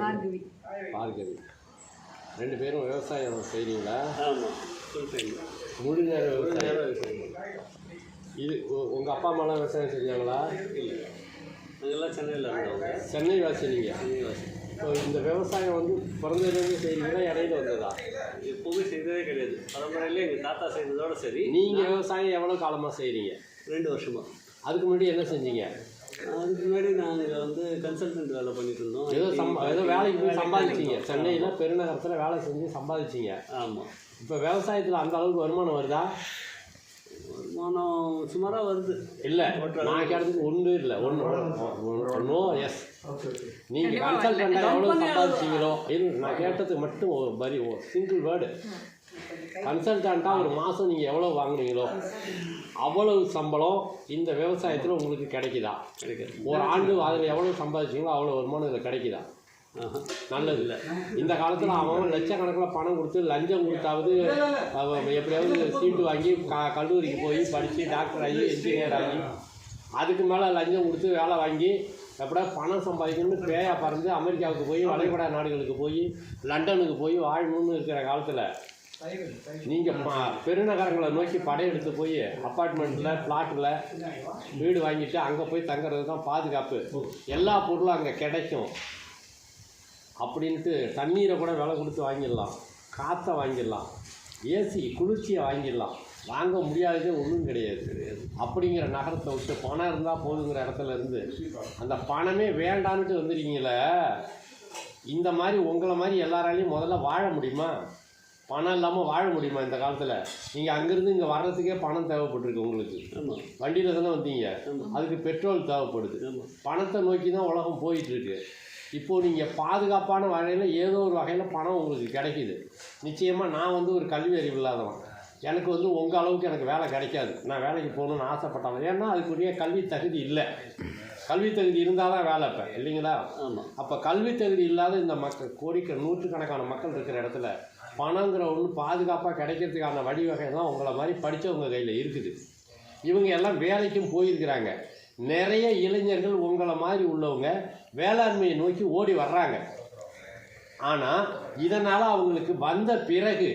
பார்கவி. பார்கவி. ரெண்டு பேரும் விவசாயம் செய்கிறீங்களா முழு நேரம் விவசாயம். இது உங்கள் அப்பா அம்மாலாம் விவசாயம் செஞ்சாங்களா இல்லை. நாங்கள்லாம் சென்னையில் இருந்தவங்க. சென்னை வாசி நீங்கள் இப்போ இந்த விவசாயம் வந்து பிறந்ததுலேருந்து செய்கிறீங்களா இடையில வந்ததா? எப்போவுமே செய்ததே கிடையாது. பரம்பரையிலே எங்கள் தாத்தா செய்ததோட சரி. நீங்கள் விவசாயம் எவ்வளோ காலமாக செய்கிறீங்க ரெண்டு வருஷமா. அதுக்கு முன்னாடி என்ன செஞ்சீங்க? அதுக்கு முன்னாடி நாங்கள் வந்து கன்சல்டன்ட் வேலை பண்ணிட்டு இருந்தோம் ஏதோ சம்பா ஏதோ வேலைக்கு போய் சம்பாதிச்சீங்க. சென்னையில் பெருநகரத்தில் வேலை செஞ்சு சம்பாதிச்சீங்க. ஆமாம் இப்போ விவசாயத்தில் அந்த அளவுக்கு வருமானம் வருதா? வருமானம் சுமாராக வருது. இல்லை. நான் கேட்டதுக்கு ஒன்று இல்லை. ஒன்று நோ எஸ் நீங்கள் கன்சல்டண்டாக எவ்வளோ சம்பாதிச்சீங்களோ? நான் கேட்டதுக்கு மட்டும் ஒரு வரி ஒரு சிங்கிள் வேர்டு கன்சல்டண்ட்டாக ஒரு மாதம் நீங்கள் எவ்வளோ வாங்குனீங்களோ அவ்வளவு சம்பளம் இந்த விவசாயத்தில் உங்களுக்கு கிடைக்குதா? கிடைக்குது ஒரு ஆண்டு அதில் எவ்வளோ சம்பாதிச்சீங்களோ அவ்வளோ வருமானம் இதில் கிடைக்குதா? நல்லது இல்லை. இந்த காலத்தில் அவன் லட்சக்கணக்கில் பணம் கொடுத்து லஞ்சம் கொடுத்தாவது எப்படியாவது சீட்டு வாங்கி க கல்லூரிக்கு போய் படித்து டாக்டர் ஆகி இன்ஜினியர் ஆகி அதுக்கு மேலே லஞ்சம் கொடுத்து வேலை வாங்கி எப்படியா பணம் சம்பாதிக்கணும்னு பேயா பறந்து அமெரிக்காவுக்கு போய் வளைகுடா நாடுகளுக்கு போய் லண்டனுக்கு போய் வாழணும்னு இருக்கிற காலத்தில் நீங்கள் பெருநகரங்களை நோக்கி படையெடுத்து போய் அப்பார்ட்மெண்ட்டில் ஃப்ளாட்டில் வீடு வாங்கிட்டு அங்கே போய் தங்குறது தான் பாதுகாப்பு. எல்லா பொருளும் அங்கே கிடைக்கும். அப்படின்ட்டு தண்ணீரை கூட விலை கொடுத்து வாங்கிடலாம். காற்றை வாங்கிடலாம். ஏசி குளிர்ச்சியை வாங்கிடலாம். வாங்க முடியாததே ஒன்றும் கிடையாது. கிடையாது அப்படிங்கிற நகரத்தை விட்டு பணம் இருந்தால் போதுங்கிற இடத்துல இருந்து அந்த பணமே வேண்டான்ட்டு வந்துருக்கீங்களே இந்த மாதிரி உங்களை மாதிரி எல்லாராலையும் முதல்ல வாழ முடியுமா? பணம் இல்லாமல் வாழ முடியுமா இந்த காலத்தில்? நீங்கள் அங்கேருந்து இங்கே வர்றதுக்கே பணம் தேவைப்பட்டிருக்கு உங்களுக்கு. வண்டியில் தானே வந்தீங்க. அதுக்கு பெட்ரோல் தேவைப்படுது. பணத்தை நோக்கி தான் உலகம் போயிட்டு இருக்கு இப்போது நீங்கள் பாதுகாப்பான வகையில் ஏதோ ஒரு வகையில் பணம் உங்களுக்கு கிடைக்குது. நிச்சயமாக நான் வந்து ஒரு கல்வி அறிவு இல்லாதவன் எனக்கு வந்து உங்கள் அளவுக்கு எனக்கு வேலை கிடைக்காது. நான் வேலைக்கு போகணுன்னு ஆசைப்பட்டவன் ஏன்னா அதுக்குரிய கல்வி தகுதி இல்லை. கல்வி தகுதி இருந்தால் தான் வேலை இப்போ இல்லைங்களா? ஆமாம் அப்போ கல்வி தகுதி இல்லாத இந்த மக்கள் கோடிக்க நூற்றுக்கணக்கான மக்கள் இருக்கிற இடத்துல பணங்கிற ஒன்று பாதுகாப்பாக கிடைக்கிறதுக்கான வழிவகைலாம் உங்களை மாதிரி படித்தவங்க கையில் இருக்குது. இவங்க எல்லாம் வேலைக்கும் போயிருக்கிறாங்க. நிறைய இளைஞர்கள் உங்களை மாதிரி உள்ளவங்க வேளாண்மையை நோக்கி ஓடி வர்றாங்க. ஆனால் இதனால் அவங்களுக்கு வந்த பிறகு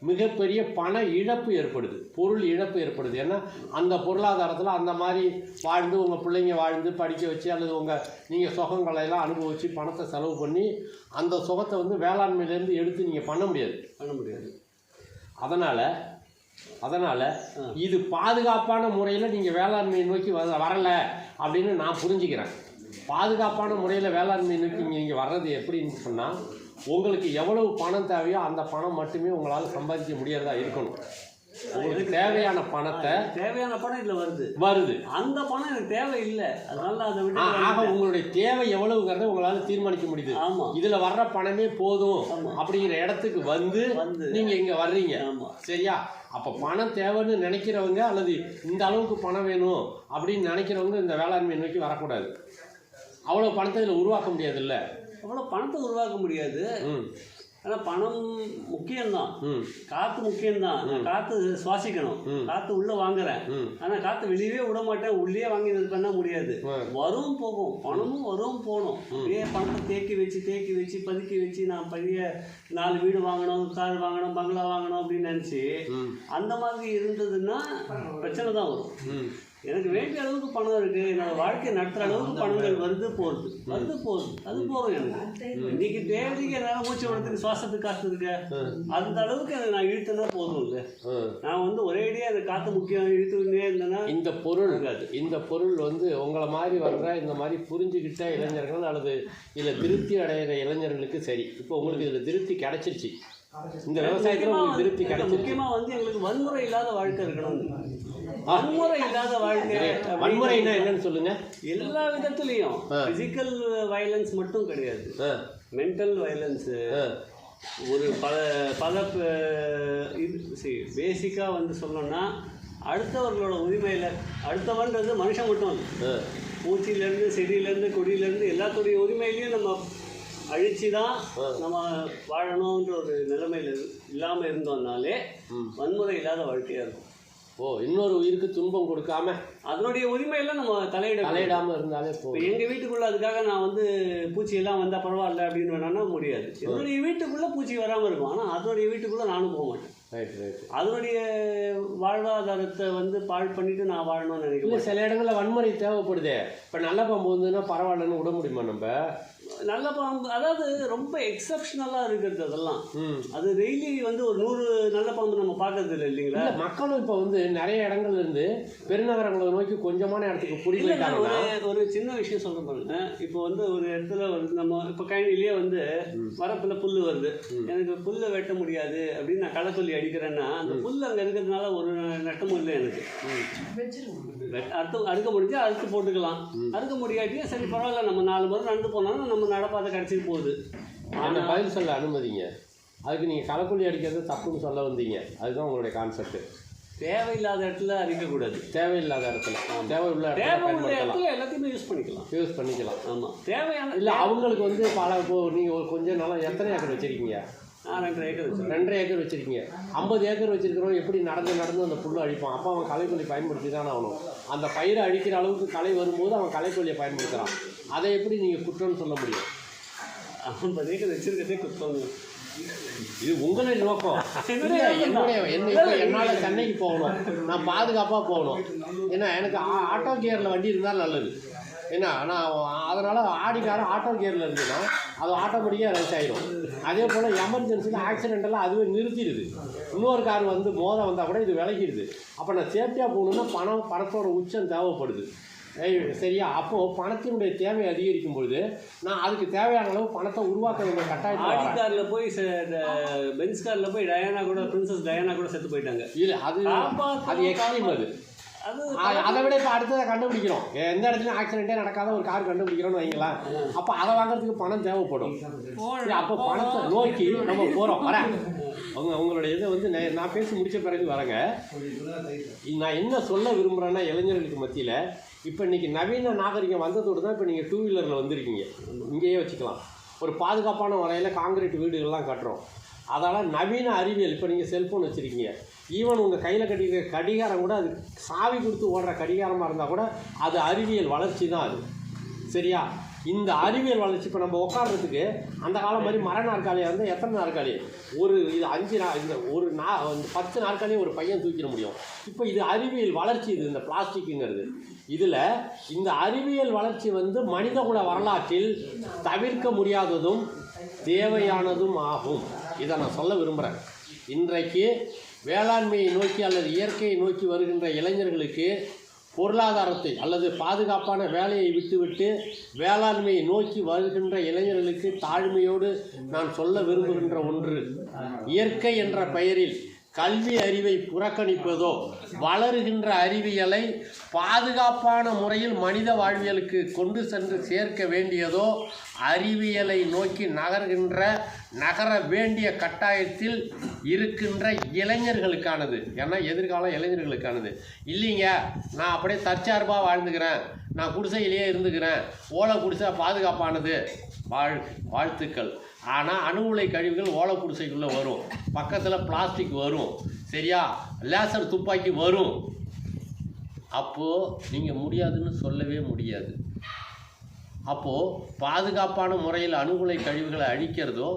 மிகப்பெரிய பண இழப்பு ஏற்படுது. பொருள் இழப்பு ஏற்படுது. ஏன்னா அந்த பொருளாதாரத்தில் அந்த மாதிரி வாழ்ந்து உங்கள் பிள்ளைங்க வாழ்ந்து படிக்க வச்சு அல்லது உங்கள் நீங்கள் சுகங்களை எல்லாம் அனுபவித்து பணத்தை செலவு பண்ணி அந்த சுகத்தை வந்து வேளாண்மையிலேருந்து எடுத்து நீங்கள் பண்ண முடியாது. பண்ண முடியாது. அதனால் அதனால் இது பாதுகாப்பான முறையில் நீங்கள் வேளாண்மையை நோக்கி வர வரலை அப்படின்னு நான் புரிஞ்சுக்கிறேன். பாதுகாப்பான முறையில் வேளாண்மை நோக்கி நீங்கள் வர்றது எப்படின்னு சொன்னால் உங்களுக்கு எவ்வளவு பணம் தேவையோ அந்த பணம் மட்டுமே உங்களால் சம்பாதிக்க முடியறதா இருக்கணும். உங்களுக்கு தேவையான பணத்தை தேவையான பணம் இதில் வருது. வருது. அந்த பணம் எனக்கு தேவை இல்லை அதனால அதை ஆக விட்டு உங்களுடைய தேவை எவ்வளவுங்கிறத உங்களால் தீர்மானிக்க முடியுது. ஆமா. இதுல வர்ற பணமே போதும். அப்படிங்கிற இடத்துக்கு வந்து வந்து. நீங்க இங்க வர்றீங்க. சரியா? அப்ப பணம் தேவைன்னு நினைக்கிறவங்க அல்லது இந்த அளவுக்கு பணம் வேணும் அப்படின்னு நினைக்கிறவங்க இந்த வேளாண்மை நோக்கி வரக்கூடாது. அவ்வளவு பணத்தை இதுல உருவாக்க முடியாதுல்ல? அவ்வளோ பணத்தை உருவாக்க முடியாது. ஆனால் பணம் முக்கியம்தான். காற்று முக்கியம்தான். நான் காற்று சுவாசிக்கணும். காற்று உள்ள வாங்குறேன். ஆனால் காற்று வெளியவே விட மாட்டேன். உள்ளே வாங்கி இது பண்ண முடியாது. வரும் போகும். பணமும் வரும் போகணும். அப்படியே பணத்தை தேக்கி வச்சு தேக்கி வச்சு பதுக்கி வச்சு நான் பெரிய நாலு வீடு வாங்கணும் கார் வாங்கணும் பங்களா வாங்கணும் அப்படின்னு நினச்சி அந்த மாதிரி இருந்ததுன்னா பிரச்சனை தான் வரும். எனக்கு வேண்டிய அளவுக்கு பணம் இருக்கு. என்னோட வாழ்க்கை நடத்துற அளவுக்கு பணங்கள் வருது போகுது. வருது போகுது. அது போதும் எனக்கு. இன்னைக்கு தேவைக்கு என்னால் மூச்சு விடுறதுக்கு சுவாசத்துக்கு காசு இருக்கு. அந்த அளவுக்கு எனக்கு நான் இழுத்தனா போதும் இல்லை. நான் வந்து ஒரேடியாக அந்த காற்று முக்கியம் இழுத்துக்கிட்டே இருந்தேன்னா இந்த பொருள் இந்த பொருள் வந்து உங்களை மாதிரி வர்ற இந்த மாதிரி புரிஞ்சுக்கிட்ட இளைஞர்கள் அல்லது இதில் திருப்தி அடைகிற இளைஞர்களுக்கு சரி. இப்போ உங்களுக்கு இதில் திருப்தி கிடைச்சிருச்சு. இந்த விவசாயத்தில் உங்களுக்கு திருப்தி கிடைச்சிருச்சு. முக்கியமா வந்து எங்களுக்கு வன்முறை இல்லாத வாழ்க்கை இருக்கணும். வன்முறை இல்லாத வாழ்க்கை வன்முறைன்னா என்னன்னு சொல்லுங்க. எல்லா விதத்துலையும். பிசிக்கல் வயலன்ஸ் மட்டும் கிடையாது. மென்டல் வயலன்ஸு ஒரு பல பல இது பேசிக்காக வந்து சொல்லணும்னா அடுத்தவர்களோட உரிமையில் அடுத்தவன்றது மனுஷன் மட்டும் இல்லை. பூச்சியிலேருந்து செடியிலேருந்து கொடியிலேருந்து எல்லாத்துடைய உரிமையிலையும் நம்ம அழிச்சு தான் நம்ம வாழணுன்ற ஒரு நிலைமையில் இல்லாமல் இருந்தோம்னாலே வன்முறை இல்லாத வாழ்க்கையாக இருக்கும். ஓ இன்னொரு உயிருக்கு துன்பம் கொடுக்காம அதனுடைய உரிமையெல்லாம் நம்ம தலையிட தலையிடாம இருந்தாலே போதும். எங்க வீட்டுக்குள்ள அதுக்காக நான் வந்து பூச்சி எல்லாம் வந்தா பரவாயில்ல அப்படின்னு வேணாம்னா முடியாது. என்னுடைய வீட்டுக்குள்ள பூச்சி வராம இருக்கும். ஆனா அதனுடைய வீட்டுக்குள்ள நானும் போக மாட்டேன். ரைட் ரைட் அதனுடைய வாழ்வாதாரத்தை வந்து பாழ் பண்ணிட்டு நான் வாழணும்னு நினைக்கிறேன் சில இடங்களில் வன்முறை தேவைப்படுதே. இப்போ நல்ல பாம்பு வந்துன்னா பரவாயில்லன்னு விட முடியுமா நம்ம? நல்ல பாம்பு அதாவது ரொம்ப எக்ஸப்ஷனலாக இருக்கிறது அதெல்லாம். அது டெய்லி வந்து ஒரு நூறு நல்ல பாம்பு நம்ம பார்க்கறது இல்லை இல்லைங்களா? இல்ல மக்களும் இப்போ வந்து நிறைய இடங்கள்ல இருந்து பெருநகரங்களை நோக்கி கொஞ்சமான இடத்துக்கு போயிட்டாங்கன்னா ஒரு சின்ன விஷயம் சொல்ற பாருங்க. இப்போ வந்து ஒரு இடத்துல வந்து நம்ம இப்போ கழனிலேயே வந்து வரப்புல புல்லு வருது. எனக்கு புல்லை வெட்ட முடியாது அப்படின்னு நான் களக்கொல்லி அடிக்கிறேன்னா அந்த புல் அங்க இருக்கிறதுனால ஒரு நட்டமும் இல்லை எனக்கு. அறுத்து அறுக்க முடிஞ்சா அறுத்து போட்டுக்கலாம். அறுக்க முடியாட்டியும் சரி பரவாயில்ல நம்ம நாலு முறை நடந்து போனாலும் நம்ம நடப்பாதை கிடச்சிட்டு போகுது. அந்த பதில் சொல்ல அனுமதிங்க. அதுக்கு நீங்கள் களைக்கொல்லி அடிக்கிறது தப்புன்னு சொல்ல வந்தீங்க. அதுதான் உங்களுடைய கான்செப்ட் தேவையில்லாத இடத்துல அரிக்கக்கூடாது தேவையில்லாத இடத்துல. தேவை உள்ள இடத்துல தேவை உள்ள பயன்படுத்தலாம். இடத்துல எல்லாத்தையுமே யூஸ் பண்ணிக்கலாம். யூஸ் பண்ணிக்கலாம். ஆமா. தேவையான இல்லை அவங்களுக்கு வந்து பல இப்போ நீங்கள் ஒரு கொஞ்ச நாளாக எத்தனை ஏக்கர் வச்சிருக்கீங்க? ரெண்டரை ஏக்கர் வச்சிருக்கேன் ரெண்டரை ஏக்கர் வச்சிருக்கீங்க. ஐம்பது ஏக்கர் வச்சிருக்கிறவன் எப்படி நடந்து நடந்து அந்த புல்லை அழிப்பான்? அப்போ அவன் களைக்கொல்லி பயன்படுத்தி தானே ஆகணும். அந்த பயிரை அழிக்கிற அளவுக்கு களை வரும்போது அவன் களைக்கொல்லியை பயன்படுத்துகிறான் அதை எப்படி நீங்கள் குற்றம்னு சொல்ல முடியும்? ஐம்பது ஏக்கர் வச்சிருக்கிறதே குத்தம் இது உங்களுடைய நோக்கம். என்னுடைய என்னால் சென்னைக்கு போகணும். நான் பாதுகாப்பாக போகணும். ஏன்னா எனக்கு ஆட்டோ கியரில் வண்டி இருந்தால் நல்லது. ஏன்னா நான் அதனால் ஆடிக்காரன் ஆட்டோ கியரில் இருந்துன்னா அது ஆட்டோமேட்டிக்காக ரேஸ் ஆயிடும் அதே போல் எமர்ஜென்சியில் ஆக்சிடென்டெல்லாம் அதுவே நிறுத்திடுது. இன்னொரு கார் வந்து மோத வந்தால் கூட இது விலகிடுது. அப்போ நான் சேஃப்டியாக போகணுன்னா பணம் பணத்தோட உச்சம் தேவைப்படுது. சரியா? அப்போது பணத்தினுடைய தேவை அதிகரிக்கும் பொழுது நான் அதுக்கு தேவையான அளவு பணத்தை உருவாக்க வேண்டிய கட்டாயத்தில் ஆடி. கார்ல போய் பென்ஸ் கார்ல போய் டயானா கூட பிரின்சஸ் டயானா கூட செத்து போயிட்டாங்க. இல்லை அது அது எக்ஸ்ட்ரீம் அது. அது விட இப்போ அடுத்ததை கண்டுபிடிக்கிறோம். எந்த இடத்துலையும் ஆக்சிடென்ட்டே நடக்காத ஒரு கார் கண்டுபிடிக்கிறோம்னு வைங்களேன் அப்போ அதை வாங்குறதுக்கு பணம் தேவைப்படும். அப்போ பணத்தை நோக்கி நம்ம போகிறோம் வரேன். அவங்க உங்களுடைய இதை வந்து நான் பேசி முடிச்ச பிறகு வரேங்க. நான் என்ன சொல்ல விரும்புகிறேன்னா இளைஞர்களுக்கு மத்தியில் இப்போ இன்னைக்கு நவீன நாகரிகம் வந்ததோடு தான் இப்போ நீங்கள் டூ வீலரில் வந்திருக்கீங்க. இங்கேயே வச்சுக்கலாம். ஒரு பாதுகாப்பான முறையில் காங்கிரீட் வீடுகள்லாம் கட்டுறோம். அதால் நவீன அறிவியல் இப்போ நீங்கள் செல்ஃபோன் வச்சுருக்கீங்க. ஈவன் உங்கள் கையில் கட்டிக்கிற கடிகாரம் கூட அது சாவி கொடுத்து ஓடுற கடிகாரமாக இருந்தால் கூட அது அறிவியல் வளர்ச்சி தான் அது. சரியா? இந்த அறிவியல் வளர்ச்சி இப்போ நம்ம உட்கார்றதுக்கு அந்த காலம் மாதிரி மர நாற்காலியாக இருந்தால் எத்தனை நாற்காலி? ஒரு இது அஞ்சு நா இந்த ஒரு நா பத்து நாற்காலியும் ஒரு பையன் தூக்கிட முடியும். இப்போ இது அறிவியல் வளர்ச்சி இது இந்த பிளாஸ்டிக்குங்கிறது. இதில் இந்த அறிவியல் வளர்ச்சி வந்து மனிதகுல வரலாற்றில் தவிர்க்க முடியாததும் தேவையானதும் ஆகும். இதை நான் சொல்ல விரும்புகிறேன் இன்றைக்கு வேளாண்மையை நோக்கி அல்லது இயற்கையை நோக்கி வருகின்ற இளைஞர்களுக்கு பொருளாதாரத்தை அல்லது பாதுகாப்பான வேலையை விட்டுவிட்டு வேளாண்மையை நோக்கி வருகின்ற இளைஞர்களுக்கு தாழ்மையோடு நான் சொல்ல விரும்புகின்ற ஒன்று இயற்கை என்ற பெயரில் கல்வி அறிவை புறக்கணிப்பதோ வளருகின்ற அறிவியலை பாதுகாப்பான முறையில் மனித வாழ்வியலுக்கு கொண்டு சென்று சேர்க்க வேண்டியதோ அறிவியலை நோக்கி நகர்கின்ற நகர வேண்டிய கட்டாயத்தில் இருக்கின்ற இளைஞர்களுக்கானது. ஏன்னா எதிர்காலம் இளைஞர்களுக்கானது. இல்லைங்க நான் அப்படியே தற்சார்பாக வாழ்ந்துக்கிறேன். நான் குடிசையிலேயே இருந்துக்கிறேன். ஓலை குடிசை பாதுகாப்பானது. வாழ் வாழ்த்துக்கள். ஆனால் அணு உலை கழிவுகள் ஓலை குடிசைக்குள்ளே வரும். பக்கத்தில் பிளாஸ்டிக் வரும். சரியா? லேசர் துப்பாக்கி வரும். அப்போது நீங்கள் முடியாதுன்னு சொல்லவே முடியாது. அப்போது பாதுகாப்பான முறையில் அணுகுலை கழிவுகளை அழிக்கிறதோ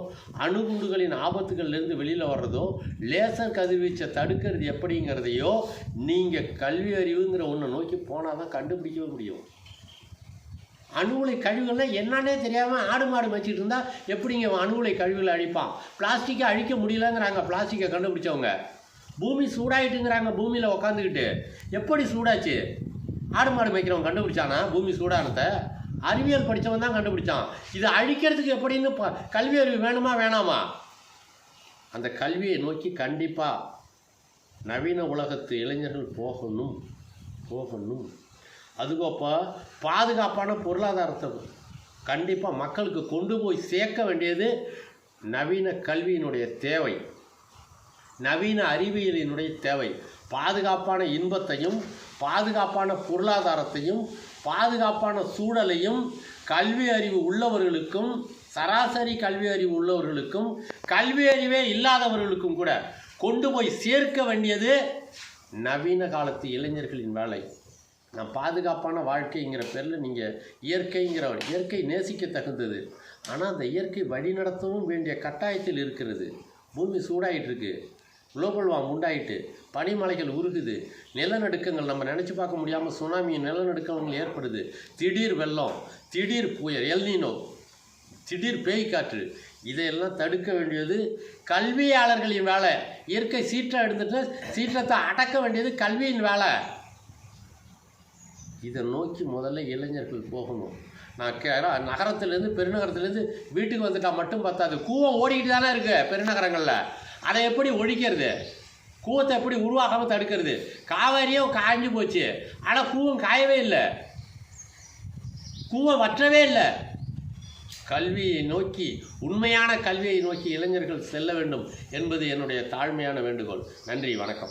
அணுகுண்டுகளின் ஆபத்துகள்லேருந்து வெளியில் வர்றதோ லேசர் கதிர்வீச்சை தடுக்கிறது எப்படிங்கிறதையோ நீங்கள் கல்வி அறிவுங்கிற ஒன்றை நோக்கி போனால் தான் கண்டுபிடிக்கவே முடியும். அணுகுலை கழிவுகள்னா என்னன்னே தெரியாமல் ஆடு மாடு வச்சுட்டு இருந்தால் எப்படிங்க அணுகுலை கழிவுகளை அழிப்பான்? பிளாஸ்டிக்கை அழிக்க முடியலங்கிறாங்க பிளாஸ்டிக்கை கண்டுபிடிச்சவங்க. பூமி சூடாயிட்டுங்கிறாங்க பூமியில் உக்காந்துக்கிட்டு. எப்படி சூடாச்சு? ஆடு மாடு மேய்க்கிறவன் கண்டுபிடிச்சானா? பூமி சூடானத்தை அறிவியல் படித்தவன் தான் கண்டுபிடிச்சான். இதை அழிக்கிறதுக்கு எப்படின்னு ப கல்வி அறிவு வேணுமா வேணாமா? அந்த கல்வியை நோக்கி கண்டிப்பாக நவீன உலகத்து இளைஞர்கள் போகணும் போகணும். அதுக்கோப்ப பாதுகாப்பான பொருளாதாரத்தை கண்டிப்பாக மக்களுக்கு கொண்டு போய் சேர்க்க வேண்டியது நவீன கல்வியினுடைய தேவை. நவீன அறிவியலினுடைய தேவை. பாதுகாப்பான இன்பத்தையும் பாதுகாப்பான பொருளாதாரத்தையும் பாதுகாப்பான சூழலையும் கல்வி அறிவு உள்ளவர்களுக்கும் சராசரி கல்வி அறிவு உள்ளவர்களுக்கும் கல்வி அறிவே இல்லாதவர்களுக்கும் கூட கொண்டு போய் சேர்க்க வேண்டியது நவீன காலத்து இளைஞர்களின் வேலை. நான் பாதுகாப்பான வாழ்க்கைங்கிற பேரில் நீங்கள் இயற்கைங்கிற இயற்கை நேசிக்க தகுந்தது ஆனால் அந்த இயற்கை வழிநடத்தவும் வேண்டிய கட்டாயத்தில் இருக்கிறது. பூமி சூடாயிட்டு இருக்கு குளோபல் வார்ம் உண்டாயிட்டு. பனிமலைகள் உருகுது நிலநடுக்கங்கள் நம்ம நினச்சி பார்க்க முடியாமல் சுனாமி நிலநடுக்கங்கள் ஏற்படுது. திடீர் வெள்ளம் திடீர் புயல் எல்னினோ திடீர் பேய் காற்று இதையெல்லாம் தடுக்க வேண்டியது கல்வியாளர்களின் வேலை. இயற்கை சீற்றம் எடுத்துட்டு சீற்றத்தை அடக்க வேண்டியது கல்வியின் வேலை. இதை நோக்கி முதல்ல இளைஞர்கள் போகணும். நான் கே நகரத்துலேருந்து பெருநகரத்துலேருந்து வீட்டுக்கு வந்துட்டால் மட்டும் பத்தாது. கூவம் ஓடிக்கிட்டு தானே இருக்குது பெருநகரங்களில். அதை எப்படி ஒழிக்கிறது? கூவத்தை எப்படி உருவாகாமல் தடுக்கிறது? காவேரியும் காஞ்சி போச்சு. ஆனால் கூவம் காயவே இல்லை. கூவம் வற்றவே இல்லை. கல்வியை நோக்கி உண்மையான கல்வியை நோக்கி இளைஞர்கள் செல்ல வேண்டும் என்பது என்னுடைய தாழ்மையான வேண்டுகோள். நன்றி வணக்கம்.